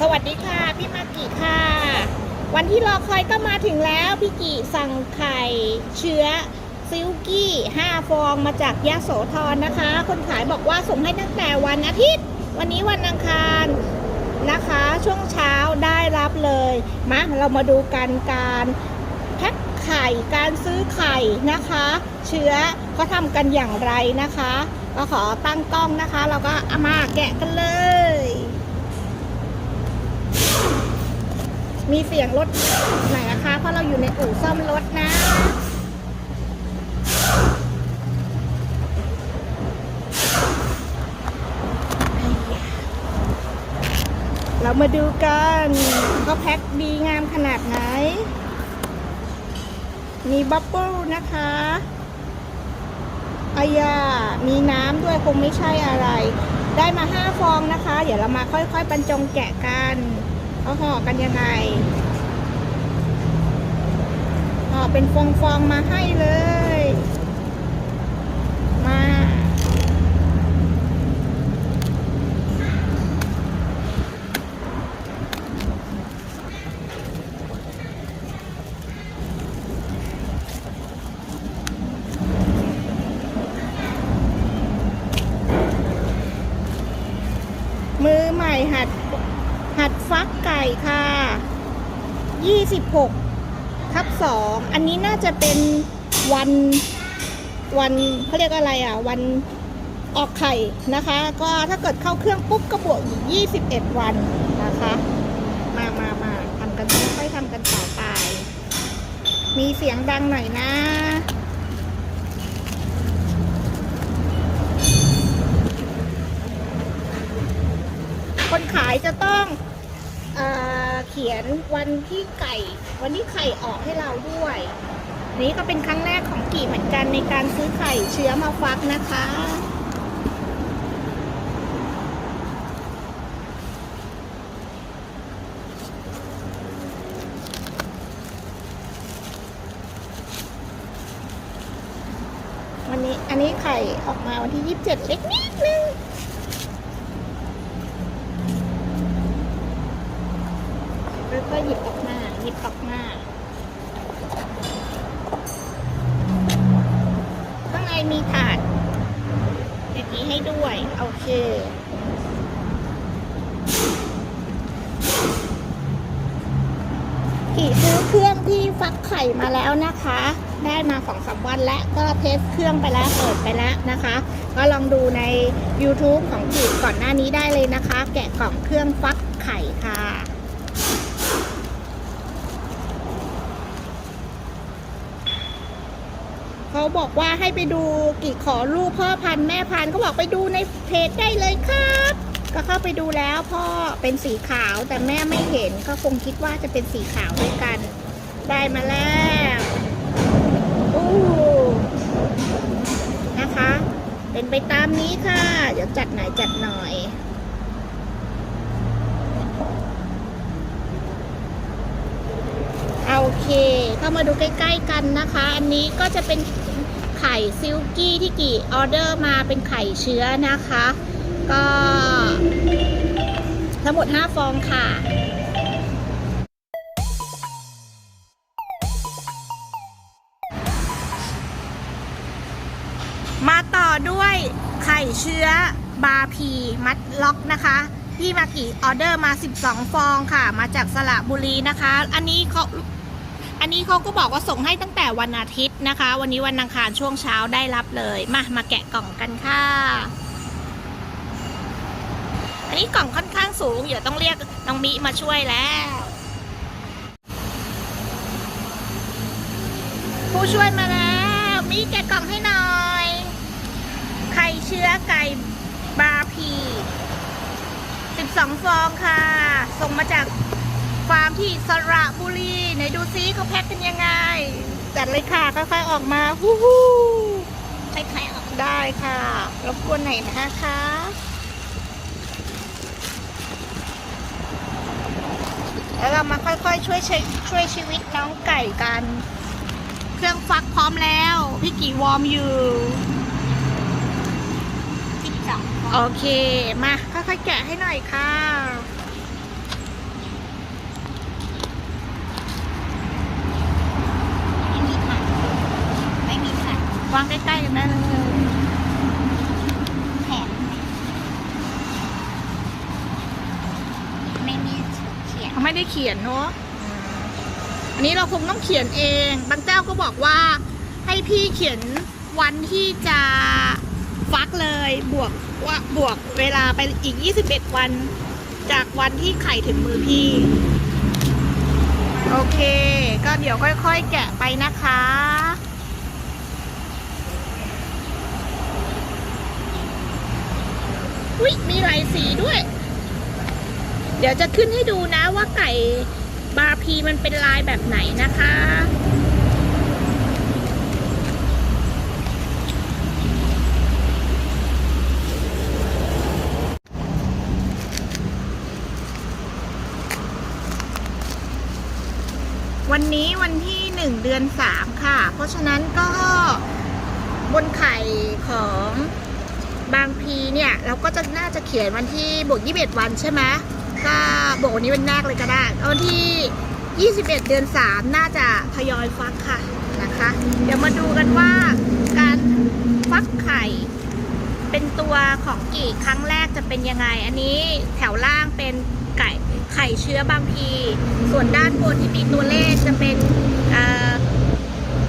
สวัสดีค่ะ พี่มากิค่ะ วันที่รอคอยก็มาถึงแล้วพี่กีสั่งไข่เชื้อซิลกี้5ฟองมาจากยะโสธรนะคะ คนขายบอกว่าส่งให้ตั้งแต่วันอาทิตย์ วันนี้วันอังคารนะคะ ช่วงเช้าได้รับเลยมาเรามาดูกันการแพ็คไข่การซื้อไข่นะคะ เชื้อเขาทำกันอย่างไรนะคะ ก็ขอตั้งกล้องนะคะ เราก็เอามาแกะกันเลย มีเสียงรถหน่อยนะคะ เพราะเราอยู่ในอู่ซ่อมรถนะ เรามาดูกันเขาแพ็คดีงามขนาดไหน มีบับเบิ้ลนะคะอายามีน้ำด้วยคงไม่ใช่อะไร ได้มาห้าฟองนะคะ เดี๋ยวเรามาค่อยๆบรรจงแกะกัน เขาห่อกันยังไงห่อเป็นฟองๆมาให้เลย มา มือใหม่หัด หัดฟักไก่ค่ะ 26ทับ2อันนี้น่าจะเป็นวันวันเขาเรียกอะไรอะ วันออกไข่นะคะ ก็ถ้าเกิดเข้าเครื่องปุ๊บก็บวกอีก 21 วันนะคะ มามามาทำกันค่อยๆทำกันต่อไป มีเสียงดังหน่อยนะ คนขายจะต้องเอเขียนวันที่ไก่ วันที่ไข่ออกให้เราด้วย นี้ก็เป็นครั้งแรกของกี่เหมือนกันในการซื้อไข่เชื้อมาฟักนะคะวันนี้อันนี้ไข่ออกมาวันที่ 27 เล็กนิดนึง แล้วก็ หยิบออกมาหยิบออกมาข้างในมีถาดแบบนี้ให้ด้วย โอเคขี่ซื้อเครื่องที่ฟักไข่มาแล้วนะคะ ได้มาสองสามวันแล้วก็เทสเครื่องไปแล้วเปิดไปแล้วนะคะ ก็ลองดูใน YouTube ของกีก่อนหน้านี้ได้เลยนะคะ แกะกล่องเครื่องฟักไข่ค่ะ เขาบอกว่าให้ไปดูกี่ขอรูปพ่อพันธุ์แม่พันธุ์เขาบอกไปดูในเพจได้เลยครับ ก็เข้าไปดูแล้วพ่อเป็นสีขาวแต่แม่ไม่เห็นก็คงคิดว่าจะเป็นสีขาวด้วยกัน ได้มาแล้วอู้นะคะ เป็นไปตามนี้ค่ะ เดี๋ยวจัดไหนอยจัดหน่อยโอเค เข้ามาดูใกล้ ๆ กันนะคะ อันนี้ก็จะเป็น ไข่ซิลกี้ที่กี่ออเดอร์มาเป็นไข่เชื้อนะคะ ก็ทั้งหมด 5 ฟองค่ะมาต่อด้วยไข่เชื้อบาพีมัดล็อกนะคะที่มากี่ออเดอร์มา 12 ฟองค่ะ มาจากสระบุรีนะคะ อันนี้เขา อันนี้เขาก็บอกว่าส่งให้ตั้งแต่วันอาทิตย์นะคะ วันนี้วันอังคารช่วงเช้าได้รับเลย มามาแกะกล่องกันค่ะ อันนี้กล่องค่อนข้างสูง เดี๋ยวต้องเรียกน้องมิมาช่วยแล้ว ผู้ช่วยมาแล้ว มิแกะกล่องให้หน่อยไข่เชื้อไก่บาพี 12 ฟองค่ะ ส่งมาจาก ฟาร์มที่สระบุรี ไหนดูซิเขาแพ็คกันยังไง จัดเลยค่ะค่อยๆออกมาฮู้ฮู้ค่อยๆออกได้ค่ะรบกวนหน่อยนะคะแล้วเรามาค่อยๆช่วยชีช่วยชีวิตน้องไก่กัน เครื่องฟักพร้อมแล้ว พี่กี่วอร์มอยู่โอเค มาค่อยๆแกะให้หน่อยค่ะ วางใกล้ๆกันได้เลยแผนไม่มีเขียนเขาไม่ได้เขียนเนาะอันนี้เราคงต้องเขียนเอง บางเจ้าก็บอกว่า ให้พี่เขียนวันที่จะฟักเลยบวกว่าบวกเวลาไปอีก 21 วัน จากวันที่ไข่ถึงมือพี่ โอเค ก็เดี๋ยวค่อยๆ แกะไปนะคะ อุ๊ยมีหลายสีด้วย เดี๋ยวจะขึ้นให้ดูนะว่าไก่บาพีมันเป็นลายแบบไหนนะคะ วันนี้วันที่หนึ่งเดือนสามค่ะ เพราะฉะนั้นก็บนไข่ของ บางพีเนี่ยเราก็จะน่าจะเขียนวันที่บวก21 วันใช่ไหมก็บวกวันนี้เป็นแรกเลยก็ได้วันที่ 21 เดือน 3 น่าจะทยอยฟักค่ะนะคะ เดี๋ยวมาดูกันว่าการฟักไข่ เป็นตัวของกี่ครั้งแรกจะเป็นยังไง อันนี้แถวล่างเป็นไก่ไข่เชื้อบางพี ส่วนด้านบนที่มีตัวเลขจะเป็น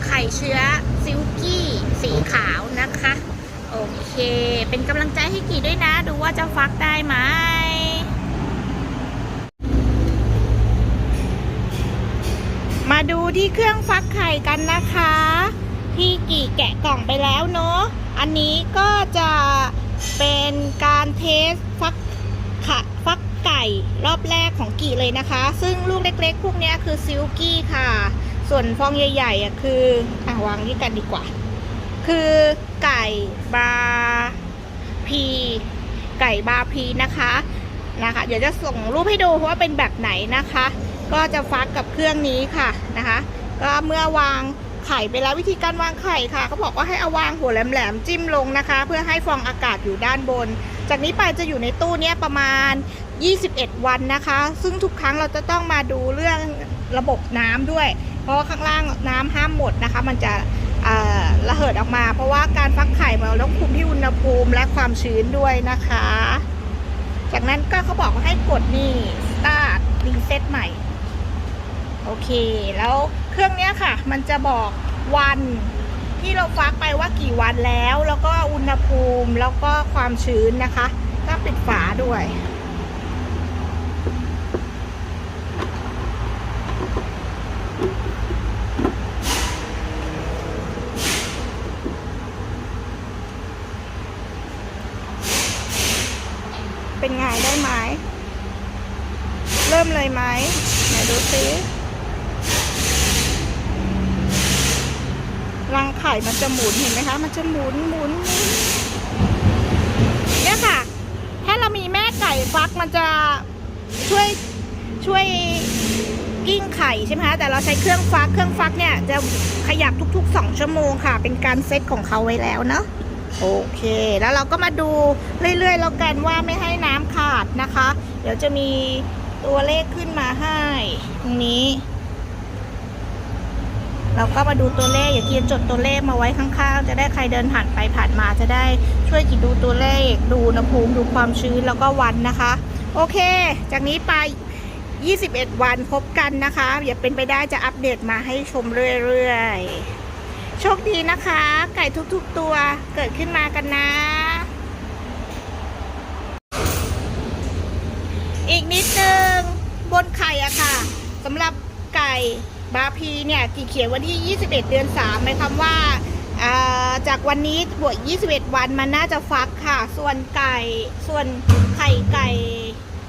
ไข่เชื้อซิลกี้สีขาวนะคะ โอเค เป็นกำลังใจให้กี่ด้วยนะ ดูว่าจะฟักได้ไหมมาดูที่เครื่องฟักไข่กันนะคะ พี่กี่แกะกล่องไปแล้วเนาะ อันนี้ก็จะเป็นการเทสฟักขะฟักไก่รอบแรกของกี่เลยนะคะ ซึ่งลูกเล็กๆ พวกนี้คือซิลกี้ค่ะ ส่วนฟองใหญ่ๆอะคืออะวางนี่กันดีกว่า คือไก่บาพี ไก่บาพีนะคะนะคะ เดี๋ยวจะส่งรูปให้ดูว่าเป็นแบบไหนนะคะ ก็จะฟักกับเครื่องนี้ค่ะนะคะ ก็เมื่อวางไข่ไปแล้ววิธีการวางไข่ค่ะเขาบอกว่าให้เอาวางหัวแหลมๆจิ้มลงนะคะ เพื่อให้ฟองอากาศอยู่ด้านบน จากนี้ไปจะอยู่ในตู้เนี้ยประมาณ 21 วันนะคะ ซึ่งทุกครั้งเราจะต้องมาดูเรื่องระบบน้ำด้วย เพราะข้างล่างน้ำห้ามหมดนะคะ มันจะ ระเหิดออกมา เพราะว่าการฟักไข่เราต้องคุมที่อุณหภูมิและความชื้นด้วยนะคะ จากนั้นก็เขาบอกว่าให้กดนี่ start reset ใหม่ โอเค แล้วเครื่องนี้ค่ะ มันจะบอกวันที่เราฟักไปว่ากี่วันแล้ว แล้วก็อุณหภูมิแล้วก็ความชื้นนะคะ ก็ปิดฝาด้วย ได้ไหม เริ่มเลยไหมไหนดูซิรังไข่มันจะหมุนเห็นไหมคะ มันจะหมุนหมุนหมุนเนี่ยค่ะ ถ้าเรามีแม่ไก่ฟักมันจะช่วยช่วยกิ้งไข่ใช่ไหมคะ แต่เราใช้เครื่องฟัก เครื่องฟักเนี่ยจะขยับทุกๆ 2 ชั่วโมงค่ะ เป็นการเซตของเขาไว้แล้วเนาะ โอเค แล้วเราก็มาดูเรื่อยๆแล้วกันว่าไม่ให้น้ำขาดนะคะ เดี๋ยวจะมีตัวเลขขึ้นมาให้ตรงนี้ เราก็มาดูตัวเลขอย่าเกียนจดตัวเลขมาไว้ข้างๆ จะได้ใครเดินผ่านไปผ่านมาจะได้ช่วยกินดูตัวเลข ดูอุณหภูมิดูความชื้นแล้วก็วันนะคะ โอเค จากนี้ไป 21 วันพบกันนะคะอย่าเป็นไปได้จะอัปเดตมาให้ชมเรื่อยๆ โชคดีนะคะ ไก่ทุกๆตัวเกิดขึ้นมากันนะ อีกนิดนึง บนไข่อะค่ะสำหรับไก่บาพีเนี่ยกี่เขียนวันที่ 21 เดือน 3 หมายความว่าอ่าจากวันนี้บวก 21 วันมันน่าจะฟักค่ะ ส่วนไก่ ส่วนไข่ไก่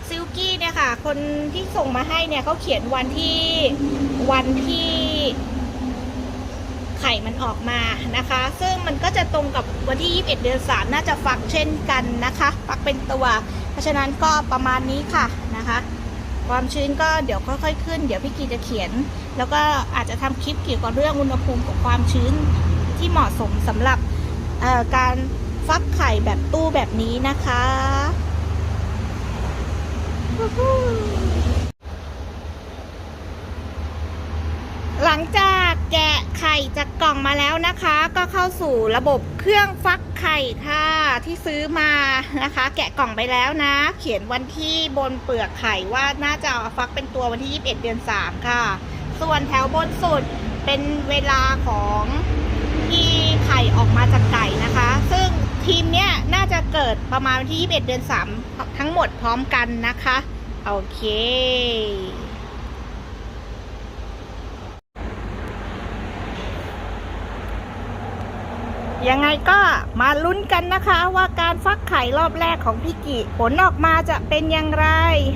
ซิลกี้เนี่ยค่ะ คนที่ส่งมาให้เนี่ยเขาเขียนวันที่วันที่ ไข่มันออกมานะคะ ซึ่งมันก็จะตรงกับวันที่ 21 เดือน 3 น่าจะฟักเช่นกันนะคะ ฟักเป็นตัว เพราะฉะนั้นก็ประมาณนี้ค่ะนะคะ ความชื้นก็เดี๋ยวค่อยๆขึ้น เดี๋ยวพี่กีจะเขียน แล้วก็อาจจะทำคลิปเกี่ยวกับเรื่องอุณหภูมิกับความชื้นที่เหมาะสมสำหรับการฟักไข่แบบตู้แบบนี้นะคะหลังจาก แกะไข่จากกล่องมาแล้วนะคะ ก็เข้าสู่ระบบเครื่องฟักไข่ค่ะที่ซื้อมานะคะ แกะกล่องไปแล้วนะ เขียนวันที่บนเปลือกไข่ว่าน่าจะฟักเป็นตัววันที่ 21 เดือน 3 ค่ะ ส่วนแถวบนสุดเป็นเวลาของที่ไข่ออกมาจากไก่นะคะ ซึ่งทีมเนี้ยน่าจะเกิดประมาณวันที่ 21 เดือน 3 ทั้งหมดพร้อมกันนะคะ โอเค ยังไงก็มาลุ้นกันนะคะว่าการฟักไข่รอบแรกของพี่กิผลออกมาจะเป็นอย่างไร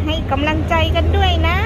ให้กำลังใจกันด้วยนะ